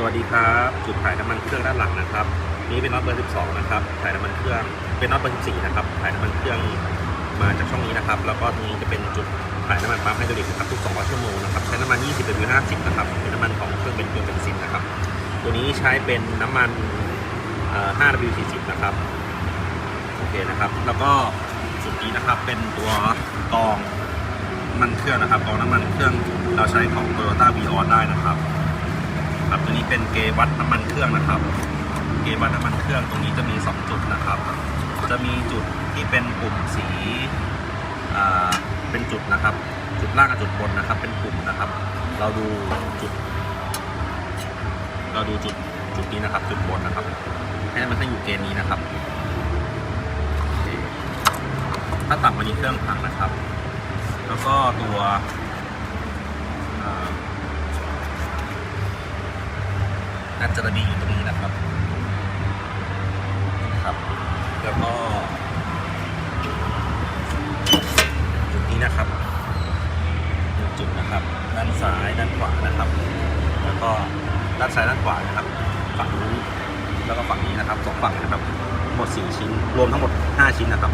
สวัสดีครับ จุดถ่ายน้ำมันเครื่องด้านหลังนะครับ นี่เป็นน็อตเบอร์ 12 นะครับ ถ่ายน้ำมันเครื่อง เป็นน็อตเบอร์ 14 นะครับ ถ่ายน้ำมันเครื่องมาจากช่องนี้นะครับ แล้วก็ตรงนี้จะเป็นจุดถ่ายน้ำมันปั๊มไฮดรอลิกนะครับ ทุก 200 ชั่วโมงนะครับ ใช้น้ำมัน 20หรือ50 นะครับ เป็นน้ำมันของเครื่องเป็นเครื่องเบนซินนะครับ ตัวนี้ใช้เป็นน้ำมันเอ่อ 5W40 นะครับ โอเคนะครับ แล้วก็จุดนี้นะครับ เป็นตัวกองน้ำมันเครื่องนะครับกองน้ำมันเครื่อง เราใช้ของ Toyota v ีออได้นะครับ เป็นเกวัดน้ำมันเครื่องนะครับ เกวัดน้ำมันเครื่องตรงนี้จะมี 2 จุดนะครับ จะมีจุดที่เป็นปุ่มสีอ่าเป็นจุดนะครับ จุดล่างกับจุดบนนะครับ เป็นปุ่มนะครับ เราดูจุด เราดูจุดจุดนี้นะครับ จุดบนนะครับ ให้มันให้อยู่เกณฑ์นี้นะครับ ถ้าต่ำกว่านี้เครื่องพังนะครับ แล้วก็ตัวอ่า น่าจะระดีอยู่ตรงนี้นะครับครับ แล้วก็จุดนี้นะครับหนึ่งจุดนะครับ ด้านซ้ายด้านขวานะครับ แล้วก็ด้านซ้ายด้านขวานะครับ ฝั่งนี้นแล้วก็ฝั่งนี้นะครับสองฝั่งนะครับ หมดสี่ชิ้นรวมทั้งหมดห้าชิ้นนะครับ